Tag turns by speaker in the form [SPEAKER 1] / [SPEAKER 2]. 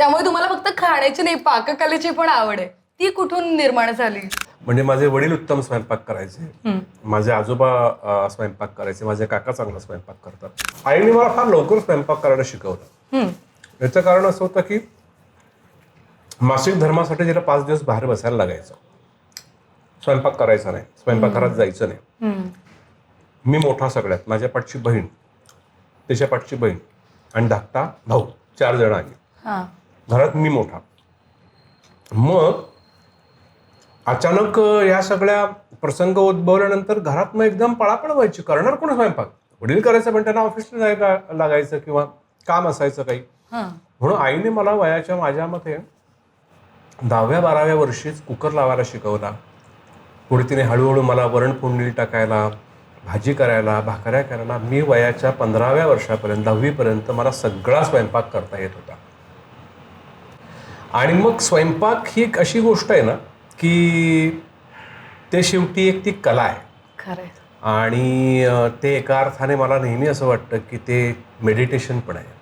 [SPEAKER 1] त्यामुळे तुम्हाला फक्त खाण्याची नाही पाककलेची पण आवड आहे. ती कुठून निर्माण झाली?
[SPEAKER 2] म्हणजे माझे वडील उत्तम स्वयंपाक करायचे. माझे आजोबा स्वयंपाक करायचे. माझे काका चांगला स्वयंपाक करतात. आईने मला फार लवकर स्वयंपाक करायला शिकवलं. याचं कारण असं होतं की मासिक धर्मासाठी जिला पाच दिवस बाहेर बसायला लागायचं. स्वयंपाक करायचा नाही. स्वयंपाकघरात जायचं नाही. मी मोठा सगळ्यात. माझ्या पाठची बहीण त्याच्या पाठची बहीण आणि धाकटा भाऊ चार जण आली घरात मी मोठा. मग अचानक या सगळ्या प्रसंग उद्भवल्यानंतर घरात मग एकदम पळापळ व्हायची. करणार कोण स्वयंपाक? वडील करायचं पण त्यांना ऑफिसला जायला लागायचं किंवा काम असायचं काही. म्हणून आईने मला वयाच्या माझ्या मते दहाव्या बाराव्या वर्षीच कुकर लावायला शिकवला. पुढे तिने हळूहळू मला वरण फोडणी टाकायला भाजी करायला भाकऱ्या करायला. मी वयाच्या पंधराव्या वर्षापर्यंत दहावीपर्यंत मला सगळा स्वयंपाक करता येत होता. आणि मग स्वयंपाक ही एक अशी गोष्ट आहे ना की ते शेवटी एक ती कला आहे. आणि ते एका अर्थाने मला नेहमी असं वाटतं की ते मेडिटेशन पण आहे.